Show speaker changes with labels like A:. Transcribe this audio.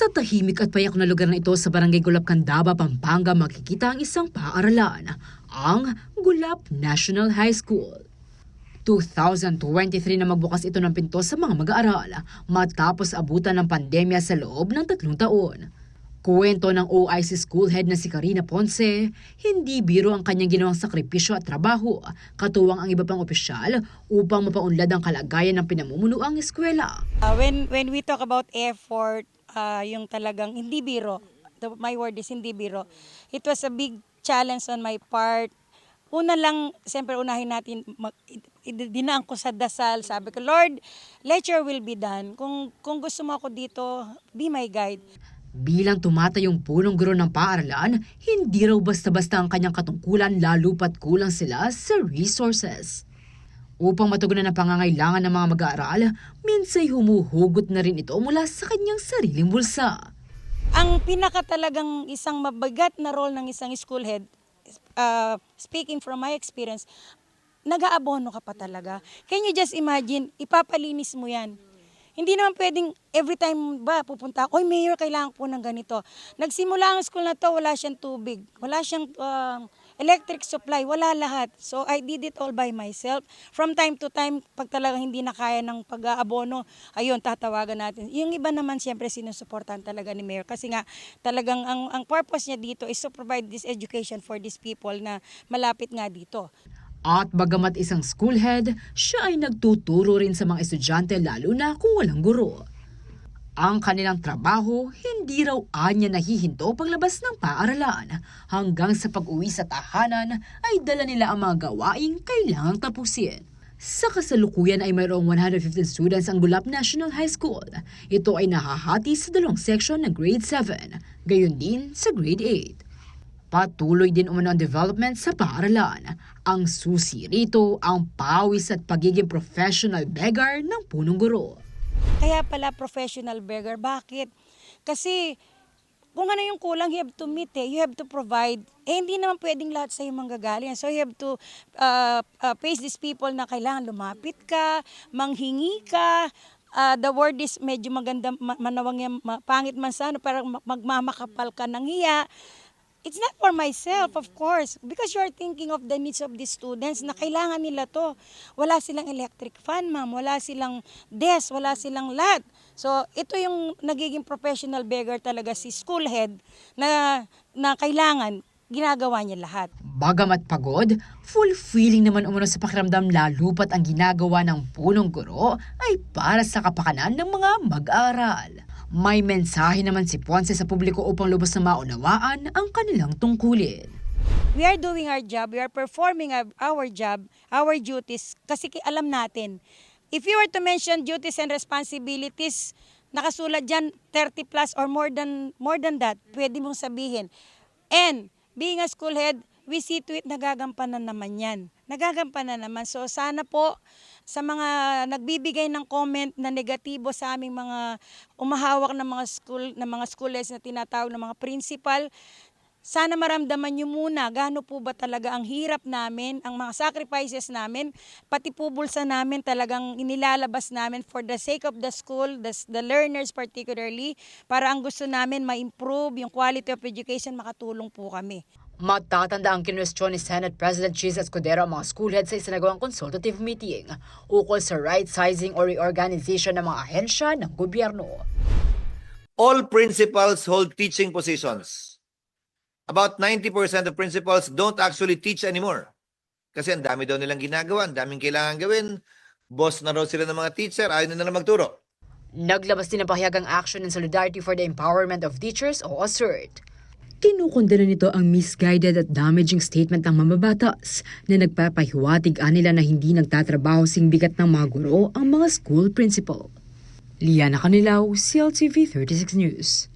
A: Sa tahimik at payak na lugar na ito sa Barangay Gulap, Candaba, Pampanga, makikita ang isang paaralan, ang Gulap National High School. 2023 na magbukas ito ng pinto sa mga mag-aaral matapos abutan ng pandemya sa loob ng tatlong taon. Kuwento ng OIC school head na si Karina Ponce, hindi biro ang kanyang ginawang sakripisyo at trabaho, katuwang ang iba pang opisyal upang mapaunlad ang kalagayan ng pinamumunuang eskwela.
B: Uh, when when we talk about effort, uh, yung talagang hindi biro, my word is hindi biro. It was a big challenge on my part. Una lang, siyempre unahin natin, mag, dinaan ko sa dasal. Sabi ko, Lord, let your will be done. Kung, kung gusto mo ako dito, be my guide.
A: Bilang tumatayong punong guro ng paaralan, hindi raw basta-basta ang kanyang katungkulan lalo pat kulang sila sa resources. Upang matugunan ang pangangailangan ng mga mag-aaral, minsay humuhugot na rin ito mula sa kanyang sariling bulsa.
B: Ang pinaka talagang isang mabigat na role ng isang school head, uh, speaking from my experience, nag-aabono ka pa talaga. Can you just imagine, ipapalinis mo yan. Hindi naman pwedeng every time ba pupunta ako, mayor, kailangan po ng ganito. Nagsimula ang school na to, wala siyang tubig, wala siyang uh, electric supply, wala lahat. So I did it all by myself. From time to time, pag talagang hindi na kaya ng pag-aabono, ayun, tatawagan natin. Yung iba naman, siyempre, sinusuportahan talaga ni Mayor. Kasi nga, talagang ang, ang purpose niya dito is to provide this education for these people na malapit nga dito.
A: At bagamat isang school head, siya ay nagtuturo rin sa mga estudyante lalo na kung walang guro. Ang kanilang trabaho, hindi raw anya nahihinto paglabas ng paaralan. Hanggang sa pag-uwi sa tahanan, ay dala nila ang mga gawaing kailangang tapusin. Sa kasalukuyan ay mayroong 115 students ang Gulap National High School. Ito ay nahahati sa dalawang section ng grade 7, gayon din sa grade 8. Patuloy din umano ang development sa paaralan. Ang susi rito ang pawis at pagiging professional beggar ng punong guro.
B: Kaya pala professional beggar. Bakit? Kasi kung ano yung kulang, you have to meet eh. You have to provide. Eh, hindi naman pwedeng lahat sa'yo manggagaling. So, you have to uh, uh, face these people na kailangan lumapit ka, manghingi ka. Uh, the word is medyo maganda, ma- manawang yan, pangit man sa ano, parang ma- magmamakapal ka ng hiya. It's not for myself, of course, because you're thinking of the needs of the students na kailangan nila to. Wala silang electric fan, ma'am. Wala silang desk, wala silang lahat. So, ito yung nagiging professional beggar talaga si school head na, na kailangan ginagawa niya lahat.
A: Bagamat pagod, fulfilling naman umano sa pakiramdam lalo pat ang ginagawa ng punong guro ay para sa kapakanan ng mga mag-aaral. May mensahe naman si Ponce sa publiko upang lubos na maunawaan ang kanilang tungkulin.
B: We are doing our job, we are performing our- job, our duties, kasi alam natin. If you were to mention duties and responsibilities, nakasulat dyan 30 plus or more than, more than that, pwede mong sabihin. And being a school head, we see to it nagagampanan naman yan. Nagagampanan naman. So sana po sa mga nagbibigay ng comment na negatibo sa aming mga umahawak ng mga school ng mga school heads na tinatawag ng mga principal, sana maramdaman nyo muna gaano po ba talaga ang hirap namin, ang mga sacrifices namin, pati po bulsa namin talagang inilalabas namin for the sake of the school, the, the learners particularly, para ang gusto namin ma-improve yung quality of education, makatulong po kami.
A: Matatanda ang kinwestiyon ni Senate President Cheese Escudero ang mga school heads sa isinagawang consultative meeting ukol sa right-sizing or reorganization ng mga ahensya ng gobyerno.
C: all principals hold teaching positions. About 90% of principals don't actually teach anymore. Kasi ang dami daw nilang ginagawa, ang daming kailangan gawin. Boss na raw sila ng mga teacher, ayaw na nilang magturo.
A: Naglabas din ng pahiyagang action in solidarity for the empowerment of teachers o ASSERT. Kinukondena nito ang misguided at damaging statement ng mamabatas na nagpapahiwatig nila na hindi nagtatrabaho sing bigat ng mga guro ang mga school principal. Liana Canilaw, CLTV 36 News.